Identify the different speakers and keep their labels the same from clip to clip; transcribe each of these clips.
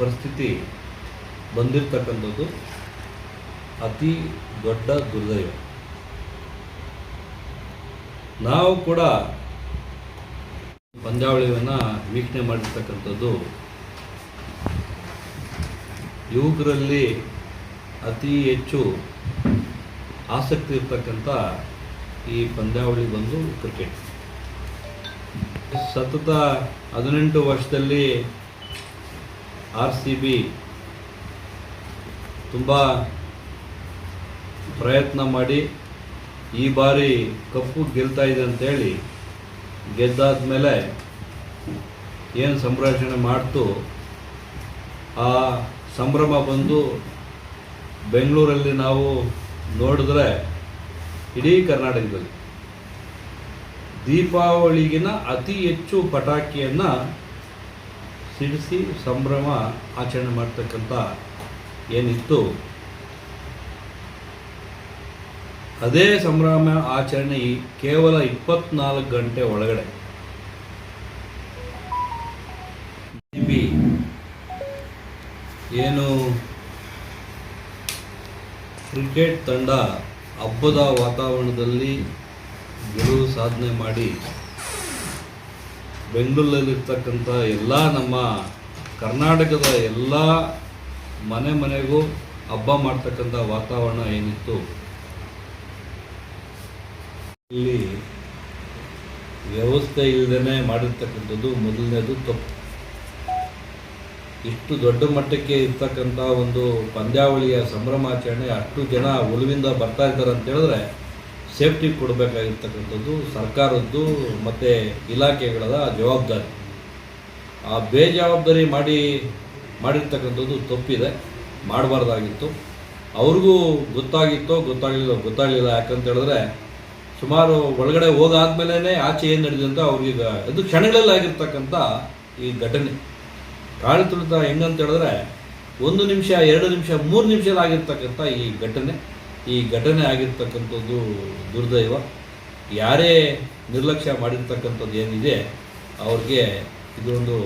Speaker 1: ಪರಿಸ್ಥಿತಿ ಬಂದಿರತಕ್ಕಂಥದ್ದು ಅತಿ ದೊಡ್ಡ ದುರ್ದೈವ. ನಾವು ಕೂಡ ಪಂದ್ಯಾವಳಿಯನ್ನು ವೀಕ್ಷಣೆ ಮಾಡಿರ್ತಕ್ಕಂಥದ್ದು ಯುವಕರಲ್ಲಿ ಅತಿ ಹೆಚ್ಚು ಆಸಕ್ತಿ ಇರ್ತಕ್ಕಂಥ ಈ ಪಂದ್ಯಾವಳಿ ಬಂದು ಕ್ರಿಕೆಟ್. ಸತತ ಹದಿನೆಂಟು ವರ್ಷದಲ್ಲಿ ಆರ್ ಸಿ ಬಿ ತುಂಬ ಪ್ರಯತ್ನ ಮಾಡಿ ಈ ಬಾರಿ ಕಪ್ಪು ಗೆಲ್ತಾ ಇದೆ ಅಂತೇಳಿ ಗೆದ್ದಾದ ಮೇಲೆ ಏನು ಸಂಭ್ರಮಣೆ ಮಾಡ್ತು, ಆ ಸಂಭ್ರಮ ಬಂದು ಬೆಂಗಳೂರಲ್ಲಿ ನಾವು ನೋಡಿದ್ರೆ ಇಡೀ ಕರ್ನಾಟಕದಲ್ಲಿ ದೀಪಾವಳಿಗಿನ ಅತಿ ಹೆಚ್ಚು ಪಟಾಕಿಯನ್ನು ಸಿಡಿಸಿ ಸಂಭ್ರಮ ಆಚರಣೆ ಮಾಡ್ತಕ್ಕಂಥ ಏನಿತ್ತು? ಅದೇ ಸಂಭ್ರಮ ಆಚರಣೆ ಕೇವಲ ಇಪ್ಪತ್ನಾಲ್ಕು ಗಂಟೆ ಒಳಗಡೆ. ಏನು? ಕ್ರಿಕೆಟ್ ತಂಡ ಹಬ್ಬದ ವಾತಾವರಣದಲ್ಲಿ ಗೆಲುವು ಸಾಧನೆ ಮಾಡಿ ಬೆಂಗಳೂರಲ್ಲಿರ್ತಕ್ಕಂಥ ಎಲ್ಲ ನಮ್ಮ ಕರ್ನಾಟಕದ ಎಲ್ಲ ಮನೆ ಮನೆಗೂ ಹಬ್ಬ ಮಾಡ್ತಕ್ಕಂಥ ವಾತಾವರಣ ಏನಿತ್ತು? ಇಲ್ಲಿ ವ್ಯವಸ್ಥೆ ಇಲ್ಲದೇ ಮಾಡಿರ್ತಕ್ಕಂಥದ್ದು ಮೊದಲನೇದು ತಪ್ಪು. ಇಷ್ಟು ದೊಡ್ಡ ಮಟ್ಟಕ್ಕೆ ಇರ್ತಕ್ಕಂಥ ಒಂದು ಪಂದ್ಯಾವಳಿಯ ಸಂಭ್ರಮಾಚರಣೆ ಅಷ್ಟು ಜನ ಒಲುವಿಂದ ಬರ್ತಾ ಇದ್ದಾರೆ ಅಂತ ಹೇಳಿದ್ರೆ ಸೇಫ್ಟಿ ಕೊಡಬೇಕಾಗಿರ್ತಕ್ಕಂಥದ್ದು ಸರ್ಕಾರದ್ದು ಮತ್ತು ಇಲಾಖೆಗಳ ಜವಾಬ್ದಾರಿ. ಆ ಬೇಜವಾಬ್ದಾರಿ ಮಾಡಿ, ಮಾಡಿರ್ತಕ್ಕಂಥದ್ದು ತಪ್ಪಿದೆ, ಮಾಡಬಾರ್ದಾಗಿತ್ತು. ಅವ್ರಿಗೂ ಗೊತ್ತಾಗಿತ್ತೋ, ಗೊತ್ತಾಗಲಿಲ್ಲ ಗೊತ್ತಾಗಲಿಲ್ಲ. ಯಾಕಂತ ಹೇಳಿದ್ರೆ ಸುಮಾರು ಒಳಗಡೆ ಹೋಗಾದ್ಮೇಲೆ ಆಚೆ ಏನು ನಡೆದಿದೆ ಅಂತ ಅವ್ರಿಗೆ ಇದು ಕ್ಷಣಗಳಲ್ಲಿ ಆಗಿರ್ತಕ್ಕಂಥ ಈ ಘಟನೆ. ಕಾಳು ತುಳಿತ ಹೆಂಗಂತ ಹೇಳಿದ್ರೆ ಒಂದು ನಿಮಿಷ, ಎರಡು ನಿಮಿಷ, ಮೂರು ನಿಮಿಷದಲ್ಲಿ ಆಗಿರ್ತಕ್ಕಂಥ ಈ ಘಟನೆ. ಈ ಘಟನೆ ಆಗಿರ್ತಕ್ಕಂಥದ್ದು ದುರ್ದೈವ, ಯಾರೇ ನಿರ್ಲಕ್ಷ್ಯ ಮಾಡಿರ್ತಕ್ಕಂಥದ್ದು ಏನಿದೆ, ಅವ್ರಿಗೆ ಇದೊಂದು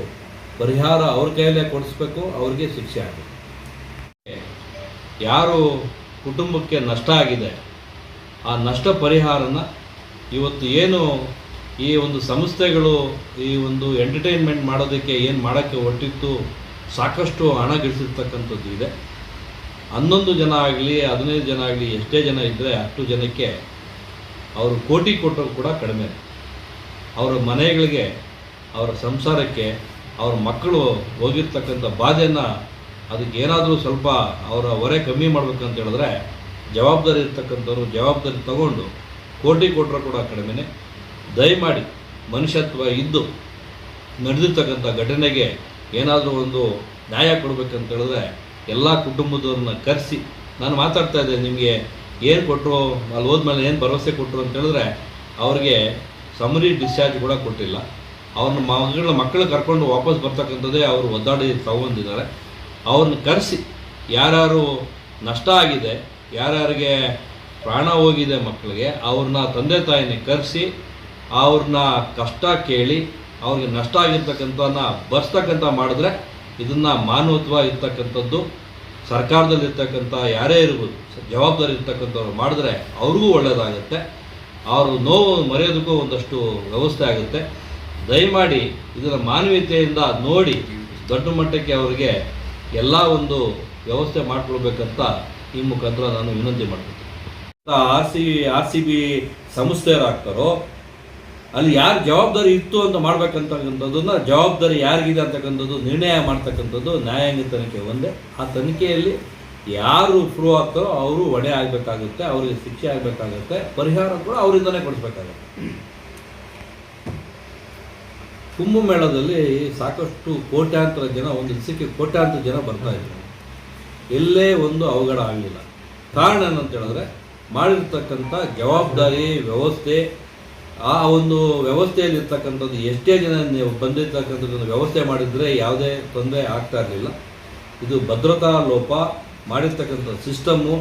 Speaker 1: ಪರಿಹಾರ ಅವ್ರ ಕೈಯಲ್ಲೇ ಕೊಡಿಸ್ಬೇಕು, ಅವ್ರಿಗೆ ಶಿಕ್ಷೆ ಆಗಬೇಕು. ಯಾರು ಕುಟುಂಬಕ್ಕೆ ನಷ್ಟ ಆಗಿದೆ, ಆ ನಷ್ಟ ಪರಿಹಾರನ ಇವತ್ತು ಏನು ಈ ಒಂದು ಸಂಸ್ಥೆಗಳು, ಈ ಒಂದು ಎಂಟರ್ಟೈನ್ಮೆಂಟ್ ಮಾಡೋದಕ್ಕೆ ಏನು ಮಾಡೋಕ್ಕೆ ಹೊಟ್ಟಿತ್ತು ಸಾಕಷ್ಟು ಹಣ ಗಳಿಸಿರ್ತಕ್ಕಂಥದ್ದು ಇದೆ. ಹನ್ನೊಂದು ಜನ ಆಗಲಿ, ಹದಿನೈದು ಜನ ಆಗಲಿ, ಎಷ್ಟೇ ಜನ ಇದ್ದರೆ ಅಷ್ಟು ಜನಕ್ಕೆ ಅವರು ಕೋಟಿ ಕೊಟ್ಟರು ಕೂಡ ಕಡಿಮೆ. ಅವರ ಮನೆಗಳಿಗೆ, ಅವರ ಸಂಸಾರಕ್ಕೆ, ಅವ್ರ ಮಕ್ಕಳು ಹೋಗಿರ್ತಕ್ಕಂಥ ಬಾಧೆಯನ್ನು ಅದಕ್ಕೆ ಏನಾದರೂ ಸ್ವಲ್ಪ ಅವರ ಹೊರೆ ಕಮ್ಮಿ ಮಾಡ್ಬೇಕಂತ ಹೇಳಿದ್ರೆ ಜವಾಬ್ದಾರಿ ಇರ್ತಕ್ಕಂಥವ್ರು ಜವಾಬ್ದಾರಿ ತಗೊಂಡು ಕೋಟಿ ಕೊಟ್ಟರು ಕೂಡ ಕಡಿಮೆನೆ. ದಯಮಾಡಿ ಮನುಷ್ಯತ್ವ ಇದ್ದು ನಡೆದಿರ್ತಕ್ಕಂಥ ಘಟನೆಗೆ ಏನಾದರೂ ಒಂದು ನ್ಯಾಯ ಕೊಡಬೇಕಂತ ಹೇಳಿದ್ರೆ ಎಲ್ಲ ಕುಟುಂಬದವ್ರನ್ನ ಕರೆಸಿ. ನಾನು ಮಾತಾಡ್ತಾ ಇದ್ದೆ, ನಿಮಗೆ ಏನು ಕೊಟ್ಟರು ಅಲ್ಲಿ ಹೋದ್ಮೇಲೆ ಏನು ಭರವಸೆ ಕೊಟ್ಟರು ಅಂತ ಹೇಳಿದ್ರೆ, ಅವ್ರಿಗೆ ಸಮರಿ ಡಿಸ್ಚಾರ್ಜ್ ಕೂಡ ಕೊಟ್ಟಿಲ್ಲ. ಅವ್ರನ್ನ ಮಗಳ ಮಕ್ಕಳು ಕರ್ಕೊಂಡು ವಾಪಸ್ ಬರ್ತಕ್ಕಂಥದ್ದೇ ಅವರು ಒದ್ದಾಡಿ ತಗೊಂಡಿದ್ದಾರೆ. ಅವ್ರನ್ನ ಕರೆಸಿ. ಯಾರ್ಯಾರು ನಷ್ಟ ಆಗಿದೆ, ಯಾರ್ಯಾರಿಗೆ ಪ್ರಾಣ ಹೋಗಿದೆ ಮಕ್ಕಳಿಗೆ, ಅವ್ರನ್ನ ತಂದೆ ತಾಯಿನ ಕರೆಸಿ, ಅವ್ರನ್ನ ಕಷ್ಟ ಕೇಳಿ, ಅವ್ರಿಗೆ ನಷ್ಟ ಆಗಿರ್ತಕ್ಕಂಥ ಬರ್ಸ್ತಕ್ಕಂಥ ಮಾಡಿದ್ರೆ ಇದನ್ನು ಮಾನವತ್ವ ಇರ್ತಕ್ಕಂಥದ್ದು, ಸರ್ಕಾರದಲ್ಲಿರ್ತಕ್ಕಂಥ ಯಾರೇ ಇರ್ಬೋದು ಜವಾಬ್ದಾರಿ ಇರ್ತಕ್ಕಂಥವ್ರು ಮಾಡಿದ್ರೆ ಅವ್ರಿಗೂ ಒಳ್ಳೆಯದಾಗುತ್ತೆ ಅವರು ನೋವು ಮರೆಯೋದಕ್ಕೂ ಒಂದಷ್ಟು ವ್ಯವಸ್ಥೆ ಆಗುತ್ತೆ. ದಯಮಾಡಿ ಇದರ ಮಾನವೀಯತೆಯಿಂದ ನೋಡಿ ದೊಡ್ಡ ಮಟ್ಟಕ್ಕೆ ಅವರಿಗೆ ಎಲ್ಲ ಒಂದು ವ್ಯವಸ್ಥೆ ಮಾಡಿಕೊಳ್ಬೇಕಂತ ಈ ಮುಖಾಂತರ ನಾನು ವಿನಂತಿ ಮಾಡ್ತೀನಿ R C R C B ಸಂಸ್ಥೆಯರಾಗ್ತಾರೋ ಅಲ್ಲಿ ಯಾರು ಜವಾಬ್ದಾರಿ ಇತ್ತು ಅಂತ ಮಾಡ್ಬೇಕಂತಕ್ಕಂಥದ್ದನ್ನ ಜವಾಬ್ದಾರಿ ಯಾರಿಗಿದೆ ಅಂತಕ್ಕಂಥದ್ದು ನಿರ್ಣಯ ಮಾಡ್ತಕ್ಕಂಥದ್ದು ನ್ಯಾಯಾಂಗ ತನಿಖೆ ಒಂದೇ. ಆ ತನಿಖೆಯಲ್ಲಿ ಯಾರು ಪ್ರೂವ್ ಆಗ್ತಾರೋ ಅವರು ಒಡೆ ಆಗಬೇಕಾಗುತ್ತೆ, ಅವರಿಗೆ ಶಿಕ್ಷೆ ಆಗಬೇಕಾಗುತ್ತೆ, ಪರಿಹಾರ ಕೂಡ ಅವರಿಂದನೇ ಕೊಡಿಸ್ಬೇಕಾಗುತ್ತೆ. ಕುಂಭಮೇಳದಲ್ಲಿ ಸಾಕಷ್ಟು ಕೋಟ್ಯಾಂತರ ಜನ, ಒಂದು ದಿವಸಕ್ಕೆ ಕೋಟ್ಯಾಂತರ ಜನ ಬರ್ತಾ ಇದ್ದಾರೆ ಎಲ್ಲೇ ಒಂದು ಅವಘಡ ಆಗಲಿಲ್ಲ. ಕಾರಣ ಏನಂತ ಹೇಳಿದ್ರೆ ಮಾಡಿರ್ತಕ್ಕಂಥ ಜವಾಬ್ದಾರಿ, ವ್ಯವಸ್ಥೆ ಆ ಒಂದು ವ್ಯವಸ್ಥೆಯಲ್ಲಿ ಇರ್ತಕ್ಕಂಥದ್ದು ಎಷ್ಟೇ ಜನ ನೀವು ಬಂದಿರ್ತಕ್ಕಂಥದ್ದನ್ನು ವ್ಯವಸ್ಥೆ ಮಾಡಿದರೆ ಯಾವುದೇ ತೊಂದರೆ ಆಗ್ತಾ ಇರಲಿಲ್ಲ. ಇದು ಭದ್ರತಾ ಲೋಪ ಮಾಡಿರ್ತಕ್ಕಂಥ ಸಿಸ್ಟಮ್ಮು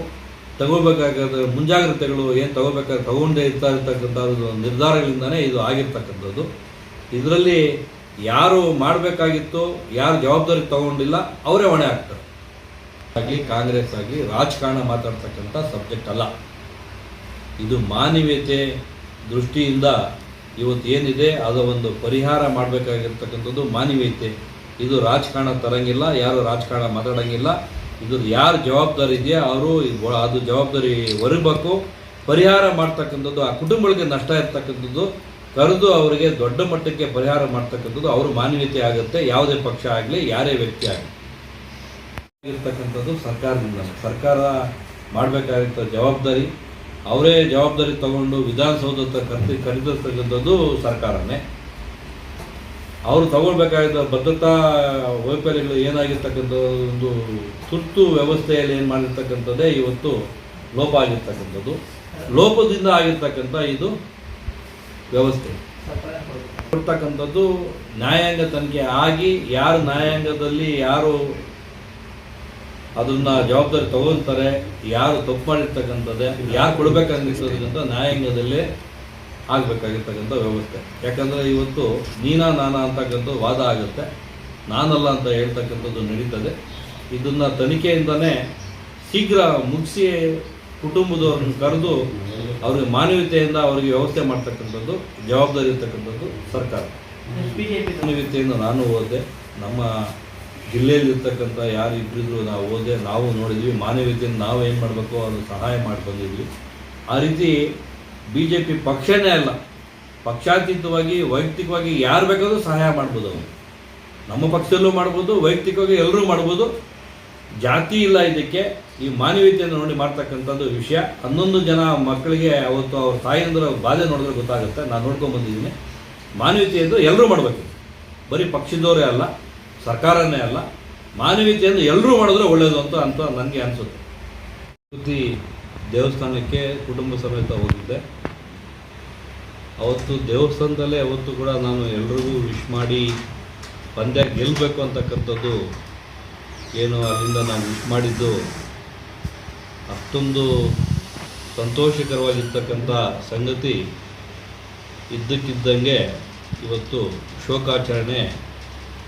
Speaker 1: ತಗೋಬೇಕಾದ ಮುಂಜಾಗ್ರತೆಗಳು ಏನು ತಗೋಬೇಕಾದ್ರೆ ತಗೊಂಡೇ ಇರ್ತಾ ಇರ್ತಕ್ಕಂಥ ನಿರ್ಧಾರಗಳಿಂದನೇ ಇದು ಆಗಿರ್ತಕ್ಕಂಥದ್ದು. ಇದರಲ್ಲಿ ಯಾರು ಮಾಡಬೇಕಾಗಿತ್ತು, ಯಾರು ಜವಾಬ್ದಾರಿ ತಗೊಂಡಿಲ್ಲ, ಅವರೇ ಹೊಣೆ ಆಗ್ತಾರೆ. ಆಗಲಿ, ಕಾಂಗ್ರೆಸ್ ಆಗಲಿ ರಾಜಕಾರಣ ಮಾತಾಡ್ತಕ್ಕಂಥ ಸಬ್ಜೆಕ್ಟ್ ಅಲ್ಲ. ಇದು ಮಾನವೀಯತೆ ದೃಷ್ಟಿಯಿಂದ ಇವತ್ತು ಏನಿದೆ, ಅದು ಒಂದು ಪರಿಹಾರ ಮಾಡಬೇಕಾಗಿರ್ತಕ್ಕಂಥದ್ದು ಮಾನವೀಯತೆ. ಇದು ರಾಜಕಾರಣ ತರಂಗಿಲ್ಲ, ಯಾರು ರಾಜಕಾರಣ ಮಾತಾಡೋಂಗಿಲ್ಲ. ಇದು ಯಾರು ಜವಾಬ್ದಾರಿ ಇದೆಯಾ ಅವರು ಅದು ಜವಾಬ್ದಾರಿ ಹೊರಬೇಕು. ಪರಿಹಾರ ಮಾಡ್ತಕ್ಕಂಥದ್ದು, ಆ ಕುಟುಂಬಗಳಿಗೆ ನಷ್ಟ ಇರ್ತಕ್ಕಂಥದ್ದು, ಕರೆದು ಅವರಿಗೆ ದೊಡ್ಡ ಮಟ್ಟಕ್ಕೆ ಪರಿಹಾರ ಮಾಡ್ತಕ್ಕಂಥದ್ದು ಅವರು ಮಾನವೀಯತೆ ಆಗುತ್ತೆ. ಯಾವುದೇ ಪಕ್ಷ ಆಗಲಿ, ಯಾರೇ ವ್ಯಕ್ತಿ ಆಗಲಿ. ಇರ್ತಕ್ಕಂಥದ್ದು ಸರ್ಕಾರದಿಂದ. ಸರ್ಕಾರ ಮಾಡಬೇಕಾಗಿರೋ ಜವಾಬ್ದಾರಿ. ಅವರೇ ಜವಾಬ್ದಾರಿ ತಗೊಂಡು ವಿಧಾನಸೌಧ ಕರೆದಿ ಖರೀದಿಸ್ತಕ್ಕಂಥದ್ದು ಸರ್ಕಾರನೇ. ಅವರು ತಗೊಳ್ಬೇಕಾಗಿದ್ದ ಭದ್ರತಾ ವೈಫಲ್ಯಗಳು ಏನಾಗಿರ್ತಕ್ಕಂಥ ಒಂದು ತುರ್ತು ವ್ಯವಸ್ಥೆಯಲ್ಲಿ ಏನು ಮಾಡಿರ್ತಕ್ಕಂಥದ್ದೇ ಇವತ್ತು ಲೋಪ ಆಗಿರ್ತಕ್ಕಂಥದ್ದು. ಲೋಪದಿಂದ ಆಗಿರ್ತಕ್ಕಂಥ ಇದು ವ್ಯವಸ್ಥೆ. ಕೊಡ್ತಕ್ಕಂಥದ್ದು ನ್ಯಾಯಾಂಗ ತನಿಖೆ ಆಗಿ ಯಾರು ನ್ಯಾಯಾಂಗದಲ್ಲಿ ಯಾರು ಅದನ್ನ ಜವಾಬ್ದಾರಿ ತಗೊಂತಾರೆ ಯಾರು ತಪ್ಪು ಮಾಡಿರ್ತಕ್ಕಂಥದ್ದೇ ಯಾರು ಕೊಡಬೇಕಾಗಿರ್ತಕ್ಕಂಥ ನ್ಯಾಯಾಂಗದಲ್ಲಿ ಆಗಬೇಕಾಗಿರ್ತಕ್ಕಂಥ ವ್ಯವಸ್ಥೆ. ಯಾಕಂದರೆ ಇವತ್ತು ನೀನಾ ನಾನಾ ಅಂತಕ್ಕಂಥ ವಾದ ಆಗುತ್ತೆ ನಾನಲ್ಲ ಅಂತ ಹೇಳ್ತಕ್ಕಂಥದ್ದು ನಡೀತದೆ. ಇದನ್ನು ತನಿಖೆಯಿಂದನೇ ಶೀಘ್ರ ಮುಗಿಸಿ ಕುಟುಂಬದವ್ರನ್ನ ಕರೆದು ಅವ್ರಿಗೆ ಮಾನವೀಯತೆಯಿಂದ ಅವರಿಗೆ ವ್ಯವಸ್ಥೆ ಮಾಡ್ತಕ್ಕಂಥದ್ದು ಜವಾಬ್ದಾರಿ ಇರ್ತಕ್ಕಂಥದ್ದು ಸರ್ಕಾರ. ಮಾನವೀಯತೆಯಿಂದ ನಾನು ಹೋದೆ ನಮ್ಮ ಜಿಲ್ಲೆಯಲ್ಲಿ ಇರ್ತಕ್ಕಂಥ ಯಾರು ಇಬ್ಬರಿದ್ರು ನಾವು ಓದೆ ನಾವು ನೋಡಿದ್ವಿ, ಮಾನವೀಯತೆಯನ್ನು ನಾವು ಏನು ಮಾಡಬೇಕು ಅದು ಸಹಾಯ ಮಾಡಿ ಬಂದಿದ್ವಿ ಆ ರೀತಿ ಬಿ ಜೆ ಪಿ ಪಕ್ಷನೇ ಅಲ್ಲ. ಪಕ್ಷಾತೀತವಾಗಿ, ವೈಯಕ್ತಿಕವಾಗಿ ಯಾರು ಬೇಕಾದರೂ ಸಹಾಯ ಮಾಡ್ಬೋದು ಅವನು ನಮ್ಮ ಪಕ್ಷದಲ್ಲೂ ಮಾಡ್ಬೋದು, ವೈಯಕ್ತಿಕವಾಗಿ ಎಲ್ಲರೂ ಮಾಡ್ಬೋದು. ಜಾತಿ ಇಲ್ಲ ಇದಕ್ಕೆ. ಈ ಮಾನವೀಯತೆಯನ್ನು ನೋಡಿ ಮಾಡ್ತಕ್ಕಂಥದ್ದು ವಿಷಯ. ಹನ್ನೊಂದು ಜನ ಮಕ್ಕಳಿಗೆ ಅವತ್ತು ಅವ್ರ ತಾಯಿಯಂದ್ರ ಬಾಧೆ ನೋಡಿದ್ರೆ ಗೊತ್ತಾಗುತ್ತೆ. ನಾನು ನೋಡ್ಕೊಂಡು ಬಂದಿದ್ದೀನಿ. ಮಾನವೀಯತೆಯನ್ನು ಎಲ್ಲರೂ ಮಾಡಬೇಕು. ಬರೀ ಪಕ್ಷದವರೇ ಅಲ್ಲ. ಸರ್ಕಾರನೇ ಅಲ್ಲ, ಮಾನವೀಯತೆಯನ್ನು ಎಲ್ಲರೂ ಮಾಡಿದ್ರೆ ಒಳ್ಳೆಯದು ಅಂತ ಅಂತ ನನಗೆ ಅನಿಸುತ್ತೆ. ಸುದ್ದಿ ದೇವಸ್ಥಾನಕ್ಕೆ ಕುಟುಂಬ ಸಮೇತ ಹೋಗಿದ್ದೆ. ಅವತ್ತು ದೇವಸ್ಥಾನದಲ್ಲೇ ಅವತ್ತು ಕೂಡ ನಾನು ಎಲ್ರಿಗೂ ವಿಶ್ ಮಾಡಿ ಪಂದ್ಯ ಗೆಲ್ಲಬೇಕು ಅಂತಕ್ಕಂಥದ್ದು ಏನು ಅಲ್ಲಿಂದ ನಾನು ವಿಶ್ ಮಾಡಿದ್ದು ಅಷ್ಟೊಂದು ಸಂತೋಷಕರವಾಗಿರ್ತಕ್ಕಂಥ ಸಂಗತಿ ಇದ್ದಕ್ಕಿದ್ದಂಗೆ ಇವತ್ತು ಶೋಕಾಚರಣೆ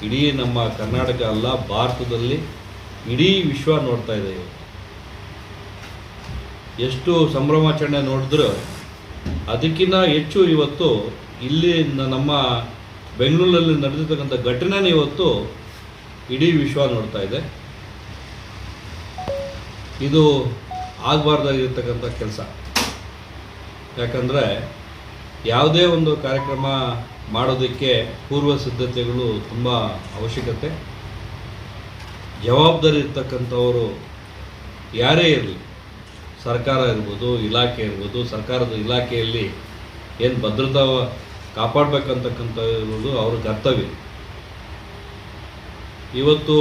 Speaker 1: ಇಡೀ ನಮ್ಮ ಕರ್ನಾಟಕ ಅಲ್ಲ, ಭಾರತದಲ್ಲಿ ಇಡೀ ವಿಶ್ವ ನೋಡ್ತಾ ಇದೆ. ಎಷ್ಟು ಸಂಭ್ರಮಾಚರಣೆ ನೋಡಿದ್ರು ಅದಕ್ಕಿಂತ ಹೆಚ್ಚು ಇವತ್ತು ಇಲ್ಲಿ ನಮ್ಮ ಬೆಂಗಳೂರಲ್ಲಿ ನಡೆದಿರ್ತಕ್ಕಂಥ ಘಟನೆನ ಇವತ್ತು ಇಡೀ ವಿಶ್ವ ನೋಡ್ತಾ ಇದೆ. ಇದು ಆಗಬಾರ್ದಾಗಿರ್ತಕ್ಕಂಥ ಕೆಲಸ. ಯಾಕಂದರೆ ಯಾವುದೇ ಒಂದು ಕಾರ್ಯಕ್ರಮ ಮಾಡೋದಕ್ಕೆ ಪೂರ್ವ ಸಿದ್ಧತೆಗಳು ತುಂಬ ಅವಶ್ಯಕತೆ. ಜವಾಬ್ದಾರಿ ಇರ್ತಕ್ಕಂಥವರು ಯಾರೇ ಇರಲಿ, ಸರ್ಕಾರ ಇರ್ಬೋದು, ಇಲಾಖೆ ಇರ್ಬೋದು, ಸರ್ಕಾರದ ಇಲಾಖೆಯಲ್ಲಿ ಏನು ಭದ್ರತಾ ಕಾಪಾಡಬೇಕಂತಕ್ಕಂಥ ಇರ್ಬೋದು ಅವ್ರ ಕರ್ತವ್ಯ. ಇವತ್ತು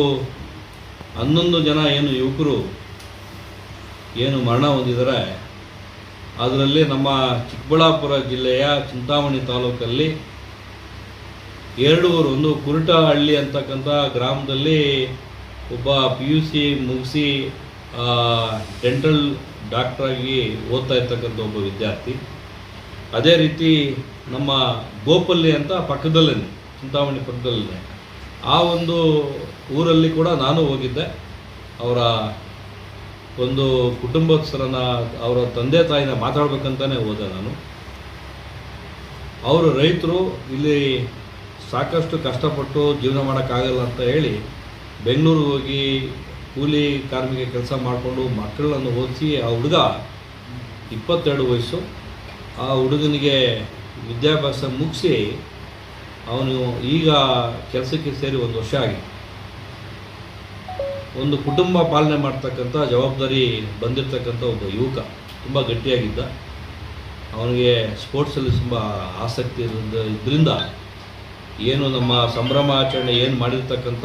Speaker 1: ಹನ್ನೊಂದು ಜನ ಏನು ಯುವಕರು ಏನು ಮರಣ ಹೊಂದಿದ್ದಾರೆ ಅದರಲ್ಲಿ ನಮ್ಮ ಚಿಕ್ಕಬಳ್ಳಾಪುರ ಜಿಲ್ಲೆಯ ಚಿಂತಾಮಣಿ ತಾಲೂಕಲ್ಲಿ ಎರಡು ಊರು ಒಂದು ಕುರುಟಹಳ್ಳಿ ಅಂತಕ್ಕಂಥ ಗ್ರಾಮದಲ್ಲಿ ಒಬ್ಬ ಪಿ ಯು ಸಿ ಮುಗಿಸಿ ಡೆಂಟಲ್ ಡಾಕ್ಟ್ರಾಗಿ ಓದ್ತಾ ಇರ್ತಕ್ಕಂಥ ಒಬ್ಬ ವಿದ್ಯಾರ್ಥಿ. ಅದೇ ರೀತಿ ನಮ್ಮ ಗೋಪಲ್ಲಿ ಅಂತ ಪಕ್ಕದಲ್ಲೇ ಚಿಂತಾಮಣಿ ಪಕ್ಕದಲ್ಲೇ ಆ ಒಂದು ಊರಲ್ಲಿ ಕೂಡ ನಾನು ಹೋಗಿದ್ದೆ. ಅವರ ಒಂದು ಕುಟುಂಬಸ್ಥರನ್ನ ಅವರ ತಂದೆ ತಾಯಿನ ಮಾತಾಡ್ಬೇಕಂತಾನೆ ಹೋದೆ ನಾನು. ಅವರು ರೈತರು, ಇಲ್ಲಿ ಸಾಕಷ್ಟು ಕಷ್ಟಪಟ್ಟು ಜೀವನ ಮಾಡೋಕ್ಕಾಗಲ್ಲ ಅಂತ ಹೇಳಿ ಬೆಂಗಳೂರಿಗೆ ಹೋಗಿ ಕೂಲಿ ಕಾರ್ಮಿಕ ಕೆಲಸ ಮಾಡಿಕೊಂಡು ಮಕ್ಕಳನ್ನು ಓದಿಸಿ ಆ ಹುಡುಗ ಇಪ್ಪತ್ತೆರಡು ವಯಸ್ಸು, ಆ ಹುಡುಗನಿಗೆ ವಿದ್ಯಾಭ್ಯಾಸ ಮುಗಿಸಿ ಅವನು ಈಗ ಕೆಲಸಕ್ಕೆ ಸೇರಿ ಒಂದು ವರ್ಷ ಆಗಿದೆ. ಒಂದು ಕುಟುಂಬ ಪಾಲನೆ ಮಾಡ್ತಕ್ಕಂಥ ಜವಾಬ್ದಾರಿ ಬಂದಿರತಕ್ಕಂಥ ಒಬ್ಬ ಯುವಕ, ತುಂಬ ಗಟ್ಟಿಯಾಗಿದ್ದ. ಅವನಿಗೆ ಸ್ಪೋರ್ಟ್ಸಲ್ಲಿ ತುಂಬ ಆಸಕ್ತಿ ಇರೋದ್ರಿಂದ ಏನು ನಮ್ಮ ಸಂಭ್ರಮ ಆಚರಣೆ ಏನು ಮಾಡಿರ್ತಕ್ಕಂಥ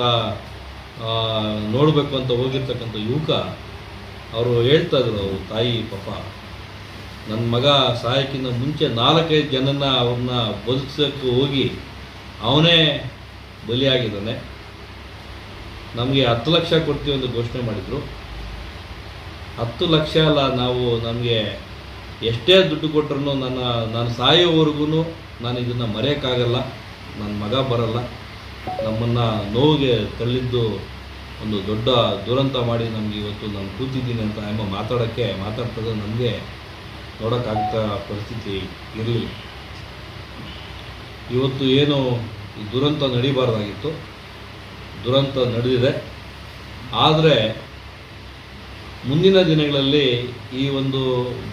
Speaker 1: ನೋಡಬೇಕು ಅಂತ ಹೋಗಿರ್ತಕ್ಕಂಥ ಯುವಕ, ಅವರು ಹೇಳ್ತಾ ಇದ್ರು, ಅವರು ತಾಯಿ, ಪಾಪ ನನ್ನ ಮಗ ಸಹಾಯಕ್ಕಿಂತ ಮುಂಚೆ ನಾಲ್ಕೈದು ಜನನ ಅವ್ರನ್ನ ಬದುಕಿಸೋಕ್ಕೆ ಹೋಗಿ ಅವನೇ ಬಲಿಯಾಗಿದ್ದಾನೆ. ನಮಗೆ ಹತ್ತು ಲಕ್ಷ ಕೊಡ್ತೀವಿ ಅಂತ ಘೋಷಣೆ ಮಾಡಿದರು. ಹತ್ತು ಲಕ್ಷ ಅಲ್ಲ, ನಾವು ನಮಗೆ ಎಷ್ಟೇ ದುಡ್ಡು ಕೊಟ್ಟರು ನನ್ನ ನಾನು ಸಾಯೋವರೆಗೂ ನಾನು ಇದನ್ನು ಮರೆಯೋಕ್ಕಾಗಲ್ಲ. ನನ್ನ ಮಗ ಬರಲ್ಲ. ನಮ್ಮನ್ನು ನೋವಿಗೆ ತಳ್ಳಿದ್ದು ಒಂದು ದೊಡ್ಡ ದುರಂತ ಮಾಡಿ ನಮಗೆ ಇವತ್ತು ನಾನು ಕೂತಿದ್ದೀನಿ ಅಂತ ಎಂಬ ಮಾತಾಡೋಕ್ಕೆ, ಮಾತಾಡ್ತದೆ ನನಗೆ ನೋಡೋಕ್ಕಾಗ್ತಾ ಪರಿಸ್ಥಿತಿ ಇರಲಿಲ್ಲ. ಇವತ್ತು ಏನು ಈ ದುರಂತ ನಡೀಬಾರ್ದಾಗಿತ್ತು. ದುರಂತ ನಡೆದಿದೆ. ಆದರೆ ಮುಂದಿನ ದಿನಗಳಲ್ಲಿ ಈ ಒಂದು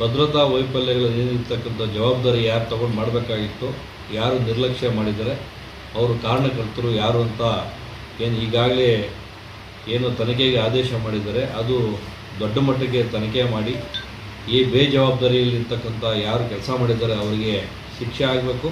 Speaker 1: ಭದ್ರತಾ ವೈಫಲ್ಯಗಳು ಏನಿರ್ತಕ್ಕಂಥ ಜವಾಬ್ದಾರಿ ಯಾರು ತಗೊಂಡು ಮಾಡಬೇಕಾಗಿತ್ತು? ಯಾರು ನಿರ್ಲಕ್ಷ್ಯ ಮಾಡಿದರೆ ಅವರು ಕಾರಣಕರ್ತರು ಯಾರು ಅಂತ ಏನು ಈಗಾಗಲೇ ಏನು ತನಿಖೆಗೆ ಆದೇಶ ಮಾಡಿದರೆ ಅದು ದೊಡ್ಡ ಮಟ್ಟಿಗೆ ತನಿಖೆ ಮಾಡಿ ಈ ಬೇಜವಾಬ್ದಾರಿಯಲ್ಲಿರ್ತಕ್ಕಂಥ ಯಾರು ಕೆಲಸ ಮಾಡಿದ್ದಾರೆ ಅವರಿಗೆ ಶಿಕ್ಷೆ ಆಗಬೇಕು.